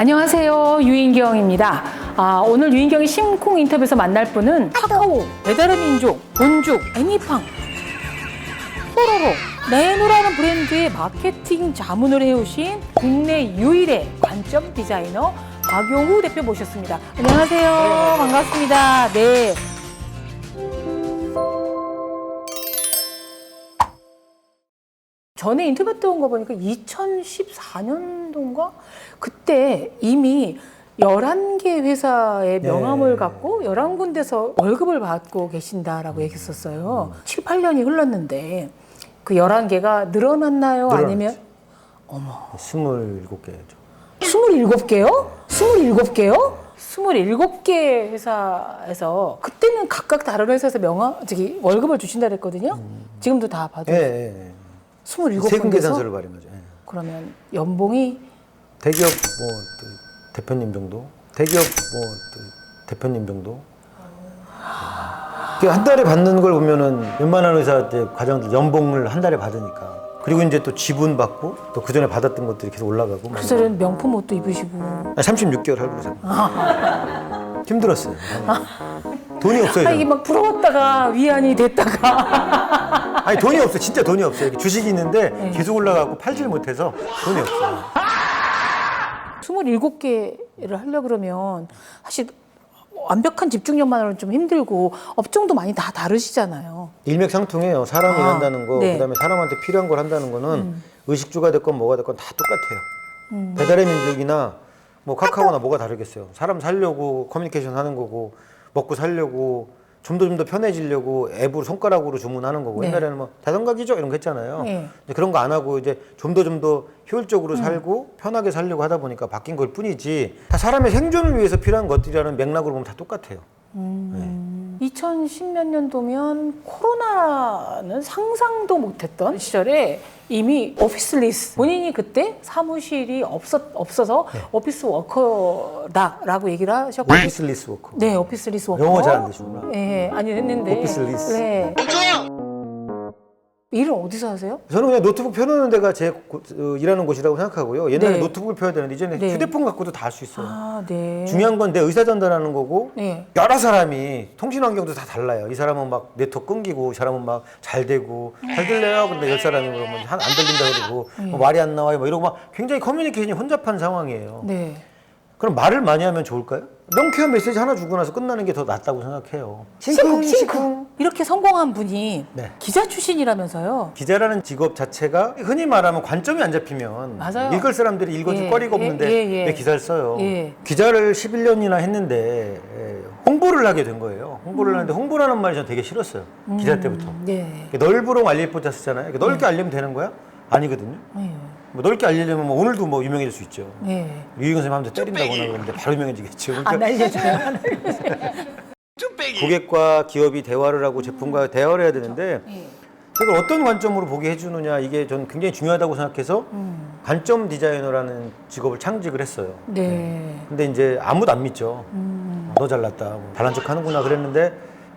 안녕하세요. 유인경입니다. 아, 오늘 유인경의 심쿵 인터뷰에서 만날 분은 카카오, 배달의 민족, 본죽, 애니팡, 뽀로로, 네노라는 브랜드의 마케팅 자문을 해오신 국내 유일의 관점 디자이너 박용우 대표 모셨습니다. 안녕하세요. 반갑습니다. 네. 전에 인터뷰 때온 거 보니까 2014년도인가? 그때 이미 11개 회사의 명함을 네. 갖고 11군데서 월급을 받고 계신다라고 얘기했었어요. 7, 8년이 흘렀는데 그 11개가 늘어났나요? 아니면 늘어났죠. 27개죠. 27개요? 27개요? 27개 회사에서 그때는 각각 다른 회사에서 명함, 저기 월급을 주신다 그랬거든요. 지금도 다 받아요. 예, 예, 예. 27군데서 세금 계산서를 발행 거죠. 예. 그러면 연봉이 대기업 뭐또 대표님 정도, 대기업 뭐또 대표님 정도. 예. 한 달에 받는 걸 보면은 웬만한 회사 때 과장들 연봉을 한 달에 받으니까. 그리고 이제 또 지분 받고 또 그 전에 받았던 것들이 계속 올라가고. 그 전에는 명품 옷도 입으시고 36개월 할고 그러잖아. 힘들었어요. 돈이 없어요. 아 이게. 막 부러웠다가 위안이 됐다가 아니 돈이 없어. 진짜 돈이 없어요. 주식이 있는데 네. 계속 올라가고 팔질 못해서 돈이 없어요. 27개를 하려 그러면 사실 완벽한 집중력만으로는 좀 힘들고 업종도 많이 다 다르시잖아요. 일맥상통해요. 사람이 아, 일한다는 거, 네. 그다음에 사람한테 필요한 걸 한다는 거는 의식주가 됐건 뭐가 됐건 다 똑같아요. 음. 배달의 민족이나 뭐 카카오나 뭐가 다르겠어요. 사람 살려고 커뮤니케이션 하는 거고 먹고 살려고 좀 더 좀 더 편해지려고 앱으로 손가락으로 주문하는 거고 네. 옛날에는 뭐 자동가기죠 이런 거 했잖아요. 네. 근데 그런 거 안 하고 이제 좀 더 좀 더 효율적으로 살고 편하게 살려고 하다 보니까 바뀐 걸 뿐이지 다 사람의 생존을 위해서 필요한 것들이라는 맥락으로 보면 다 똑같아요. 2010몇 년도면 코로나는 상상도 못했던 시절에 이미 오피스 리스 본인이 그때 사무실이 없었, 없어서 네. 오피스 워커다라고 얘기를 하셨고 오피스 리스 워커. 네 오피스 리스 워커 영어 잘 안 되시구나. 네 아니 했는데 오피스 리스. 네. 일은 어디서 하세요? 저는 그냥 노트북 펴놓는 데가 제 고- 어, 일하는 곳이라고 생각하고요. 옛날에 네. 노트북을 펴야 되는데 이제는 네. 휴대폰 갖고도 다 할 수 있어요. 아 네. 중요한 건 내 의사 전달하는 거고 네. 여러 사람이 통신 환경도 다 달라요. 이 사람은 막 네트워크 끊기고 이 사람은 막 잘 되고 잘 들려요. 근데 열 사람이 그러면 한- 안 들린다 그러고 뭐 말이 안 나와요. 뭐 이러고 막 굉장히 커뮤니케이션이 혼잡한 상황이에요. 네. 그럼 말을 많이 하면 좋을까요? 명쾌한 메시지 하나 주고 나서 끝나는 게 더 낫다고 생각해요. 싱쿵 싱쿵 이렇게 성공한 분이 네. 기자 출신이라면서요. 기자라는 직업 자체가 흔히 말하면 관점이 안 잡히면 맞아요. 읽을 사람들이 읽어줄 예, 거리가 예, 없는데 예, 예. 왜 기사를 써요? 예. 기자를 11년이나 했는데 예, 홍보를 하게 된 거예요. 홍보를 하는데 홍보라는 말이 저는 되게 싫었어요. 기자 때부터. 네. 넓으롱 알릴 포자 쓰잖아요. 넓게 알리면 되는 거야? 아니거든요. 네. 뭐 넓게 알리려면 뭐 오늘도 뭐 유명해질 수 있죠. 네. 유희경 선생님 한테 때린다거나 그러는데 바로 유명해지겠죠. 그러니까 안 알려줘요. 고객과 기업이 대화를 하고 제품과 대화를 해야 되는데 네. 그걸 어떤 관점으로 보게 해주느냐 이게 저는 굉장히 중요하다고 생각해서 음. 관점 디자이너라는 직업을 창직을 했어요. 네. 근데 이제 아무도 안 믿죠. 음. 너 잘났다. 뭐 잘난 척 하는구나 그랬는데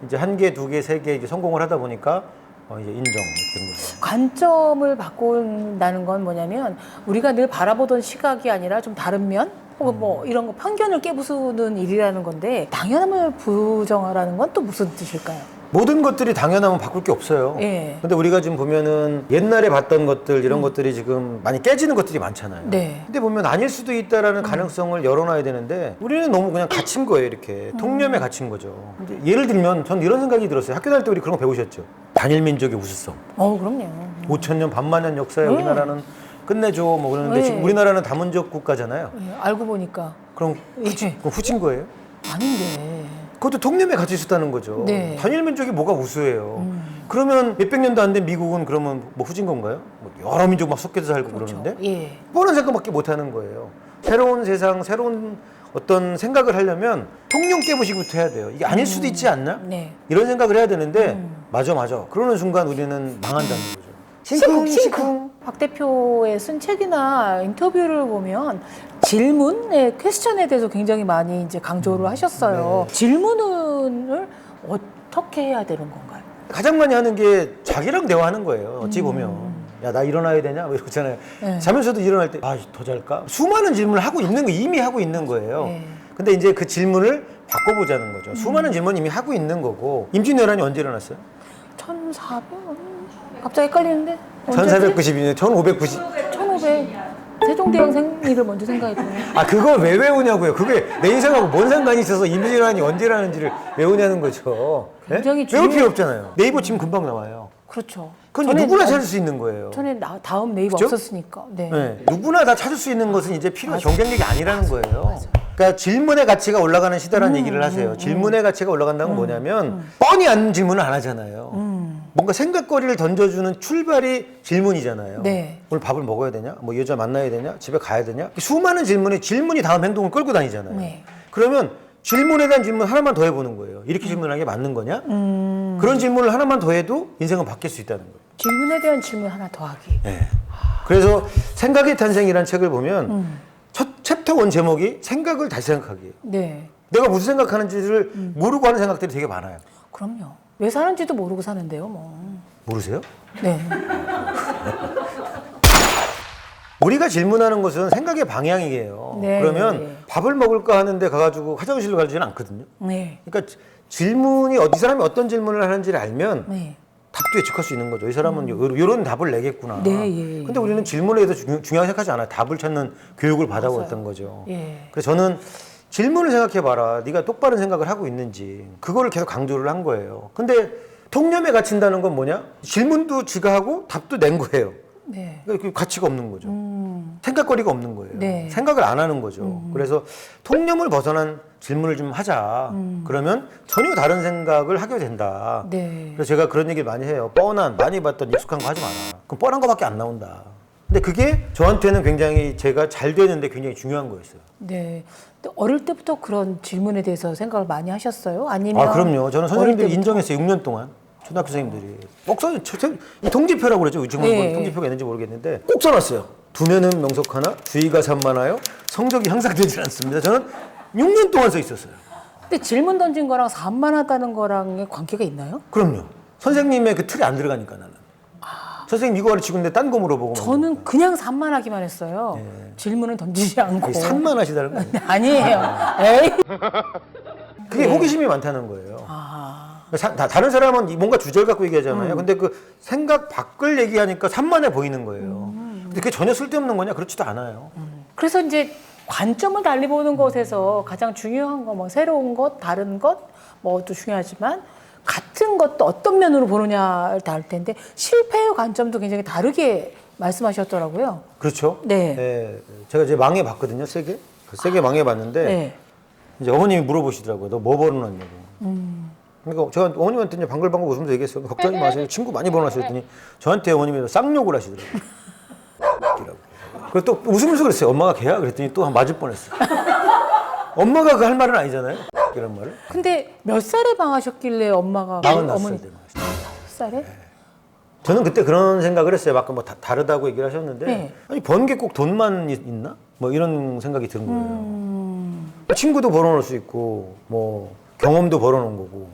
이제 한 개, 두 개, 세 개 이제 성공을 하다 보니까 어 이제 인정 이렇게 된 거죠. 관점을 바꾼다는 건 뭐냐면 우리가 늘 바라보던 시각이 아니라 좀 다른 면 혹은 뭐 이런 거 편견을 깨부수는 일이라는 건데 당연함을 부정하라는 건 또 무슨 뜻일까요? 모든 것들이 당연하면 바꿀 게 없어요. 예. 근데 우리가 지금 보면은 옛날에 봤던 것들 이런 것들이 지금 많이 깨지는 것들이 많잖아요. 네. 근데 보면 아닐 수도 있다라는 가능성을 열어놔야 되는데 우리는 너무 그냥 갇힌 거예요 이렇게 통념에 갇힌 거죠. 예를 들면 전 이런 생각이 들었어요. 학교 다닐 때 우리 그런 거 배우셨죠. 단일 민족의 우수성. 어 그럼요. 5천 년 반만 년 역사에 음. 우리나라는 끝내줘 뭐 그러는데 네. 지금 우리나라는 다문적 국가잖아요. 예, 알고 보니까 그럼 예. 그거 후진 거예요? 아닌데. 그것도 통념에 갇혀 있었다는 거죠. 네. 단일 민족이 뭐가 우수해요? 음. 그러면 몇백 년도 안 된 미국은 그러면 뭐 후진 건가요? 뭐 여러 민족 막 섞여서 살고 그렇죠. 그러는데 예. 뻔한 생각밖에 못 하는 거예요. 새로운 세상, 새로운 어떤 생각을 하려면 통념 깨부시기부터 해야 돼요. 이게 아닐 수도 있지 않나? 네. 이런 생각을 해야 되는데 음. 맞아 맞아. 그러는 순간 우리는 망한다는 거죠. 싱쿵 싱쿵. 박 대표의 쓴 책이나 인터뷰를 보면 질문의 퀘스천에 대해서 굉장히 많이 이제 강조를 하셨어요. 질문을 어떻게 해야 되는 건가요? 가장 많이 하는 게 자기랑 대화하는 거예요. 어찌 보면 야 나 일어나야 되냐? 뭐 이러잖아요. 네. 자면서도 일어날 때아더 잘까? 수많은 질문을 하고 있는 거 이미 하고 있는 거예요. 네. 근데 이제 그 질문을 바꿔보자는 거죠. 수많은 질문 이미 하고 있는 거고 임진왜란이 언제 일어났어요? 1400? 갑자기 헷갈리는데? 1492년, 1590. 1500. 세종대왕 생리를 먼저 생각했더니. 아 그걸 왜 외우냐고요? 그게 내 인생하고 뭔 상관이 있어서 임진왜란이 언제라는지를 외우냐는 거죠. 네? 굉장히 외울 중요- 필요 없잖아요. 네이버 치면 금방 나와요. 그렇죠. 이제 전에 누구나 나- 찾을 수 있는 거예요. 전에 나, 다음 네이버 그죠? 없었으니까. 네. 네. 누구나 다 찾을 수 있는 것은 이제 필요 경쟁력이 아니라는 거예요. 그러니까 질문의 가치가 올라가는 시대라는 얘기를 하세요. 질문의 가치가 올라간다는 건 뭐냐면 뻔히 않는 질문을 안 하잖아요. 뭔가 생각거리를 던져주는 출발이 질문이잖아요. 네. 오늘 밥을 먹어야 되냐? 뭐 여자 만나야 되냐? 집에 가야 되냐? 수많은 질문에 질문이 다음 행동을 끌고 다니잖아요. 네. 그러면 질문에 대한 질문 하나만 더 해보는 거예요. 이렇게 질문하는 게 맞는 거냐? 그런 질문을 하나만 더 해도 인생은 바뀔 수 있다는 거예요. 질문에 대한 질문 하나 더 하기. 네. 그래서 생각의 탄생이라는 책을 보면 첫 챕터 원 제목이 생각을 다시 생각하기예요. 네. 내가 무슨 생각하는지를 모르고 하는 생각들이 되게 많아요. 그럼요. 왜 사는지도 모르고 사는데요, 뭐. 모르세요? 네. 우리가 질문하는 것은 생각의 방향이에요. 네, 그러면 네. 밥을 먹을까 하는데 가가지고 화장실로 가지는 않거든요. 네. 그러니까 질문이 어디 사람이 어떤 질문을 하는지를 알면 네. 답도 예측할 수 있는 거죠. 이 사람은 요 이런 답을 내겠구나. 음. 네, 예, 근데 우리는 질문에 대해서 중, 중요하게 생각하지 않아요. 답을 찾는 교육을 받아왔던 거죠. 예. 그래서 저는 질문을 생각해봐라. 네가 똑바른 생각을 하고 있는지. 그거를 계속 강조를 한 거예요. 근데 통념에 갇힌다는 건 뭐냐? 질문도 지가 하고 답도 낸 거예요. 네. 그러니까 그 가치가 없는 거죠. 음. 생각거리가 없는 거예요. 네. 생각을 안 하는 거죠. 그래서 통념을 벗어난 질문을 좀 하자. 그러면 전혀 다른 생각을 하게 된다. 음. 네. 그래서 제가 그런 얘기를 많이 해요. 뻔한, 많이 봤던 익숙한 거 하지 마라. 그럼 뻔한 거밖에 안 나온다. 근데 그게 저한테는 굉장히 제가 잘 되는데 굉장히 중요한 거였어요. 네. 어릴 때부터 그런 질문에 대해서 생각을 많이 하셨어요? 아니면 아, 그럼요. 저는 선생님들이? 인정했어요. 6년 동안. 초등학교 선생님들이. 꼭 써, 이 통지표라고 그러죠. 지금 네. 뭐 통지표가 있는지 모르겠는데 꼭 써놨어요. 두뇌는 명석하나 주의가 산만하여 성적이 향상되지 않습니다. 저는 6년 동안 써 있었어요. 근데 질문 던진 거랑 산만하다는 거랑의 관계가 있나요? 그럼요. 선생님의 그 틀이 안 들어가니까 나는. 선생님 이거 가르치고 있는데 딴 거 물어보고. 막 저는 그냥 산만하기만 했어요. 네. 질문은 던지지 않고. 산만하시다는 거예요. 아니에요. 에이. 그게 호기심이 많다는 거예요. 아. 사- 다- 다른 사람은 뭔가 주제를 갖고 얘기하잖아요. 근데 그 생각 밖을 얘기하니까 산만해 보이는 거예요. 근데 그게 전혀 쓸데없는 거냐? 그렇지도 않아요. 그래서 이제 관점을 달리 보는 것에서 가장 중요한 거, 뭐 새로운 것, 다른 것, 뭐도 중요하지만 같은 것도 어떤 면으로 보느냐를 다를 텐데 실패의 관점도 굉장히 다르게 말씀하셨더라고요. 그렇죠? 네. 예, 제가 이제 망해 봤거든요, 세게. 그 세게 망해 봤는데 네. 이제 어머님이 물어보시더라고요. 너 뭐 벌어놨냐고. 음. 그러니까 제가 어머님한테 이제 방글방글 웃으면서 얘기했어요. 걱정하지 마세요. 친구 많이 벌어놨어요. 했더니 저한테 어머님이 쌍욕을 하시더라고요. 그리고 또 웃으면서 그랬어요. 엄마가 걔야? 그랬더니 또 한 맞을 뻔했어요. 엄마가 그 할 말은 아니잖아요. 이런 말을. 근데 몇 살에 방하셨길래 엄마가 마흔 났을 때. 살에? 저는 그때 그런 생각을 했어요. 아까 뭐 다, 다르다고 얘기를 하셨는데 네. 아니 번 게 꼭 돈만 있- 있나? 뭐 이런 생각이 드는 거예요. 음. 친구도 벌어놓을 수 있고 뭐 경험도 벌어놓은 거고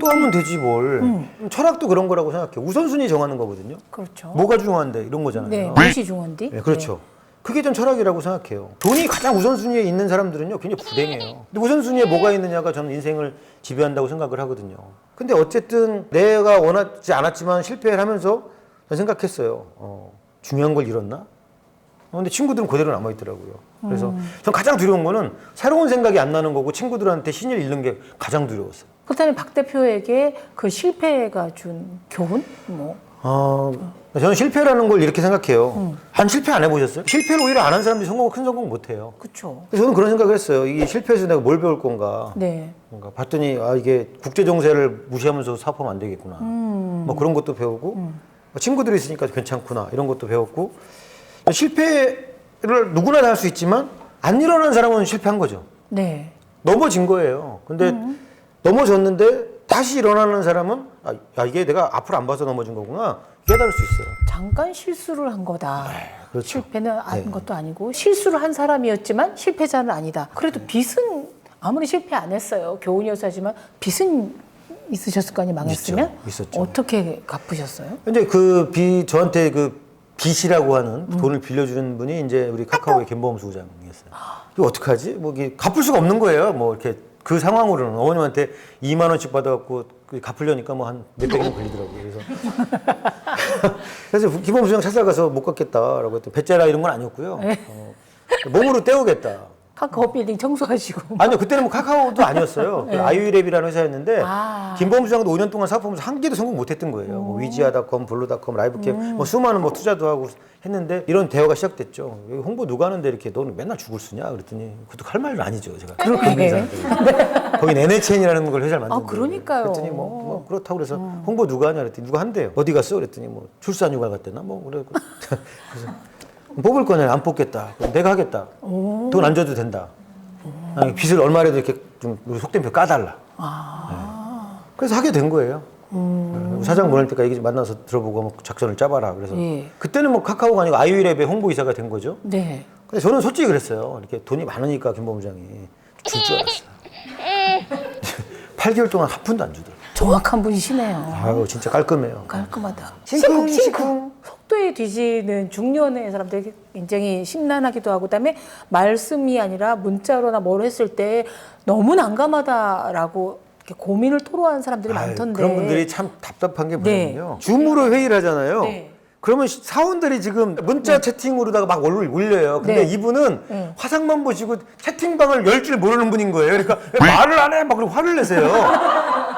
음. 또 하면 되지 뭘. 철학도 그런 거라고 생각해요. 우선순위 정하는 거거든요. 그렇죠. 뭐가 중요한데 이런 거잖아요. 네, 무시 중원디. 네, 그렇죠. 그게 좀 철학이라고 생각해요. 돈이 가장 우선순위에 있는 사람들은요, 굉장히 불행해요. 근데 우선순위에 뭐가 있느냐가 저는 인생을 지배한다고 생각을 하거든요. 근데 어쨌든 내가 원하지 않았지만 실패를 하면서 전 생각했어요. 어, 중요한 걸 잃었나? 어, 근데 친구들은 그대로 남아있더라고요. 그래서 전 가장 두려운 거는 새로운 생각이 안 나는 거고 친구들한테 신을 잃는 게 가장 두려웠어요. 그렇다면 박 대표에게 그 실패가 준 교훈? 뭐 어, 저는 실패라는 걸 이렇게 생각해요. 한 실패 안 해보셨어요? 실패를 오히려 안 한 사람들이 성공, 큰 성공 못 해요. 그렇죠. 그래서 저는 그런 생각을 했어요. 이게 실패해서 내가 뭘 배울 건가. 네. 뭔가 봤더니 아 이게 국제 정세를 무시하면서 사업하면 안 되겠구나. 뭐 그런 것도 배우고 뭐 친구들이 있으니까 괜찮구나 이런 것도 배웠고 실패를 누구나 다 할 수 있지만 안 일어난 사람은 실패한 거죠. 네. 넘어진 거예요. 근데 넘어졌는데 다시 일어나는 사람은 아, 야, 이게 내가 앞을 안 봐서 넘어진 거구나 깨달을 수 있어요. 잠깐 실수를 한 거다. 그렇죠. 실패는 한 네. 것도 아니고 실수를 한 사람이었지만 실패자는 아니다. 그래도 빚은 아무리 실패 안 했어요. 교훈이었어 하지만 빚은 있으셨을 거 아니에요, 망했으면? 있죠. 있었죠. 어떻게 갚으셨어요? 근데 그비 저한테 그 빚이라고 하는 돈을 빌려주는 분이 이제 우리 카카오의 김보험 수장이었어요. 이거 어떡하지? 뭐 이게 갚을 수가 없는 거예요. 뭐 이렇게 그 상황으로는 어머님한테 2만 원씩 받아갖고 그 갚으려니까 뭐 한 몇백원 걸리더라고요. 그래서 그래서 김보험 수장 찾아가서 못 갚겠다라고 했더니 배째라 이런 건 아니었고요. 어, 몸으로 때우겠다. 카카오 빌딩 청소하시고. 아니요 그때는 뭐 카카오도 아니었어요. 그 아이유랩이라는 회사였는데 네. 아. 김범수 장도 5년 동안 사업하면서 한 개도 성공 못했던 거예요. 뭐 위지아닷컴, 블루닷컴, 라이브캠 음. 뭐 수많은 뭐 투자도 하고 했는데 이런 대화가 시작됐죠. 홍보 누가 하는데 이렇게 너는 맨날 죽을 쓰냐 그랬더니 그것도 할 말은 아니죠 제가. 그러게. 거기 NHN이라는 걸 회사를 만든 아, 그러니까요. 그랬더니 뭐, 뭐 그렇다고 그래서 홍보 누가 하냐 그랬더니 누가 한대요. 어디 갔어? 그랬더니 뭐 출산휴가 갔대나 뭐 그래. 그래서 뽑을 거냐 안 뽑겠다. 그럼 내가 하겠다. 돈 안 줘도 된다. 아니, 빚을 얼마라도 이렇게 좀 우리 속된 표 까달라. 아. 네. 그래서 하게 된 거예요. 네. 사장 보낼 때까지 얘기 만나서 들어보고 뭐 작전을 짜봐라. 그래서 예. 그때는 뭐 카카오가 아니고 아이유랩의 홍보이사가 된 거죠. 네. 근데 저는 솔직히 그랬어요. 이렇게 돈이 많으니까 김범장이 줄 줄 알았어요. 8개월 동안 한 푼도 안 주더라고요. 정확한 분이시네요. 아유 진짜 깔끔해요. 깔끔하다. 심쿵, 심쿵. 속도에 뒤지는 중년의 사람들이 굉장히 심란하기도 하고 그다음에 말씀이 아니라 문자로나 뭘 했을 때 너무 난감하다라고 이렇게 고민을 토로하는 사람들이 아유, 많던데 그런 분들이 참 답답한 게 네. 뭐냐면요. 줌으로 회의를 하잖아요. 네. 그러면 시- 사원들이 지금 문자 채팅으로다가 막 올- 올려요. 근데 네. 이분은 네. 화상만 보시고 채팅방을 열 줄 모르는 분인 거예요. 그러니까 왜 말을 안 해? 막 그러고 화를 내세요.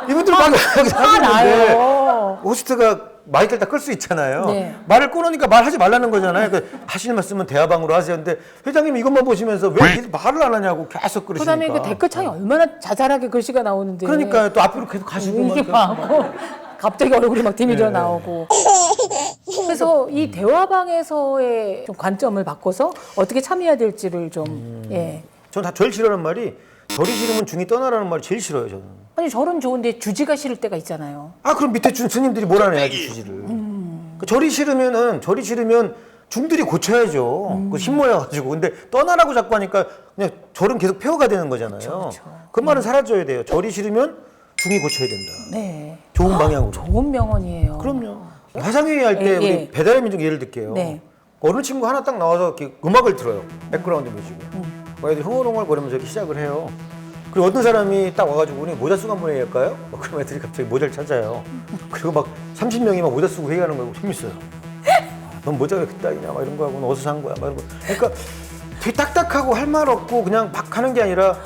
이분들 화 하시는데 나요. 호스트가 마이크를 다 끌 수 있잖아요. 네. 말을 끊으니까 말하지 말라는 거잖아요. 그러니까 하시는 말씀은 대화방으로 하세요. 근데 회장님 이것만 보시면서 왜 계속 말을 안 하냐고 계속 그러시니까. 그다음에 그 댓글 창에 얼마나 자잘하게 글씨가 나오는데 그러니까요. 또 앞으로 계속 가시고 막 이게 하고 갑자기 얼굴이 막 디밀어 네. 나오고 그래서 이 대화방에서의 좀 관점을 바꿔서 어떻게 참여해야 될지를 좀 음. 예. 전다 제일 싫어하는 말이 절이 싫으면 중이 떠나라는 말이 제일 싫어요 저는. 아니 절은 좋은데 주지가 싫을 때가 있잖아요. 아 그럼 밑에 준 스님들이 몰아내야지 주지를. 그 절이 싫으면은 절이 싫으면 중들이 고쳐야죠. 그 힘모여가지고 근데 떠나라고 자꾸 하니까 그냥 절은 계속 폐허가 되는 거잖아요. 그 말은 사라져야 돼요. 절이 싫으면 중이 고쳐야 된다. 네. 좋은 방향으로. 좋은 명언이에요. 그럼요. 화상회의 할 때 예, 우리 예. 배달의 민족 예를 들게요. 네. 어느 친구 하나 딱 나와서 이렇게 음악을 들어요. 백그라운드 뮤직을. 뭐 애들이 흥얼흥얼 거리면서 이렇게 시작을 해요. 그리고 어떤 사람이 딱 와가지고 우리 모자 쓰고 한번 회의할까요? 막 그럼 애들이 갑자기 모자를 찾아요. 그리고 막 30명이 막 모자 쓰고 회의하는 거고 재밌어요. 아, 넌 모자가 왜 그따위냐 막 이런 거 하고 너 어디서 산 거야 막 이런 거. 그러니까 되게 딱딱하고 할 말 없고 그냥 막 하는 게 아니라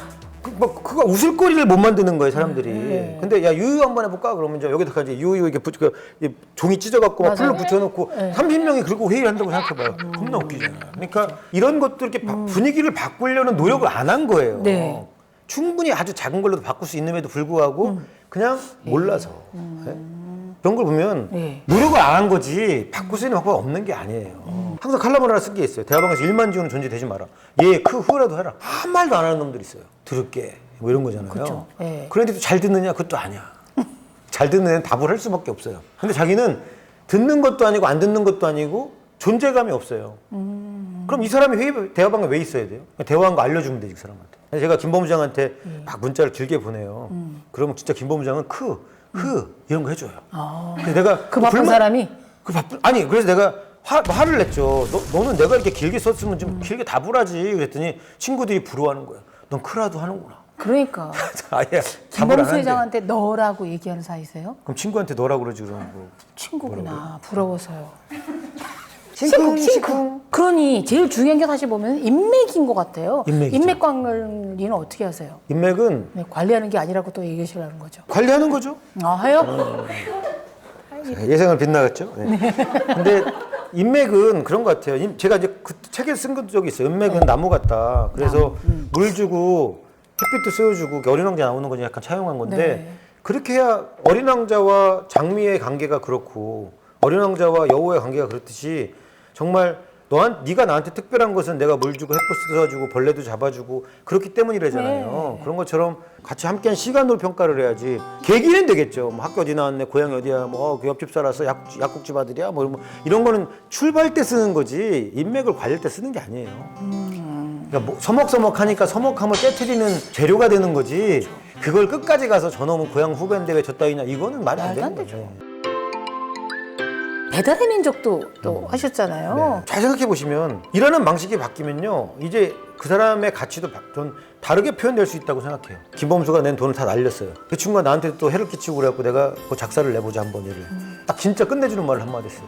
그, 뭐 그거 웃을거리를 못 만드는 거예요 사람들이. 네. 근데 야 유유 한번 해볼까 그러면 이제 여기다가 이제 유유 이렇게 붙, 그, 이 종이 찢어갖고 막. 풀로 붙여놓고 네. 30명이 그러고 회의를 한다고 생각해봐요. 겁나 웃기잖아요. 그러니까 이런 것들 이렇게 바- 분위기를 바꾸려는 노력을 안 한 거예요. 네. 충분히 아주 작은 걸로도 바꿀 수 있음에도 불구하고 그냥 몰라서 네? 그런 걸 보면 네. 노력을 안 한 거지 바꿀 수 있는 방법이 없는 게 아니에요. 항상 칼럼을 하나 쓴게 있어요. 대화방에서 일만 지우는 존재 되지 마라. 얘, 크, 후라도 해라. 한 말도 안 하는 놈들 있어요. 들을게. 뭐 이런 거잖아요. 그쵸. 네. 그런데도 잘 듣느냐? 그것도 아니야. 잘 듣는 애는 답을 할 수밖에 없어요. 근데 자기는 듣는 것도 아니고 안 듣는 것도 아니고 존재감이 없어요. 그럼 이 사람이 회의 대화방에 왜 있어야 돼요? 대화한 거 알려주면 되지 그 사람한테. 제가 김범부장한테 막 문자를 길게 보내요. 그러면 진짜 김범부장은 크, 흐 이런 거 해줘요. 그래서 내가 그 바쁜 불만- 사람이 그 바쁜 아니 그래서 내가 화, 화를 냈죠. 너, 너는 내가 이렇게 길게 썼으면 좀 길게 답을 하지. 그랬더니 친구들이 부러워하는 거야. 넌 크라도 하는구나. 그러니까 아예 김범수. 회장한테 너라고 얘기하는 사이세요? 그럼 친구한테 너라고 그러지 그러면 뭐. 친구구나 부러워서요. 싱쿵 싱쿵. 그러니 제일 중요한 게 사실 보면 인맥인 것 같아요. 인맥이죠. 인맥 관리는 어떻게 하세요? 인맥은 네, 관리하는 게 아니라고 또 얘기하시려는 거죠. 관리하는 거죠. 아 해요? 예상을 빗나갔죠. 네. 근데 인맥은 그런 것 같아요. 임- 제가 이제 그 책에 쓴 적이 있어요. 인맥은 나무 같다. 그래서 물 주고 햇빛도 쐬어주고 어린 왕자 나오는 건 약간 차용한 건데 네. 그렇게 해야 어린 왕자와 장미의 관계가 그렇고 어린 왕자와 여우의 관계가 그렇듯이 정말 너한 네가 나한테 특별한 것은 내가 물 주고 햇빛 쐬어주고 벌레도 잡아주고 그렇기 때문이라잖아요. 네. 그런 것처럼 같이 함께한 시간으로 평가를 해야지 계기는 되겠죠. 뭐 학교 어디 나왔네, 고향이 어디야, 뭐 그 옆집 살았어, 약국집, 약국집 아들이야, 뭐 이런, 거. 이런 거는 출발 때 쓰는 거지 인맥을 관리할 때 쓰는 게 아니에요. 그러니까 뭐 서먹서먹하니까 서먹함을 깨트리는 재료가 되는 거지. 그걸 끝까지 가서 저놈은 고향 후배인데 왜 저 따위냐 이거는 말이 안 되는. 거죠. 배달의 민족도 또 하셨잖아요. 네. 잘 생각해 보시면 일하는 방식이 바뀌면요 이제 그 사람의 가치도 바- 전 다르게 표현될 수 있다고 생각해요. 김범수가 낸 돈을 다 날렸어요. 그 친구가 나한테 또 해를 끼치고 그래갖고 내가 그 작사를 내보자 한번 얘를. 딱 진짜 끝내주는 말을 한마디 했어요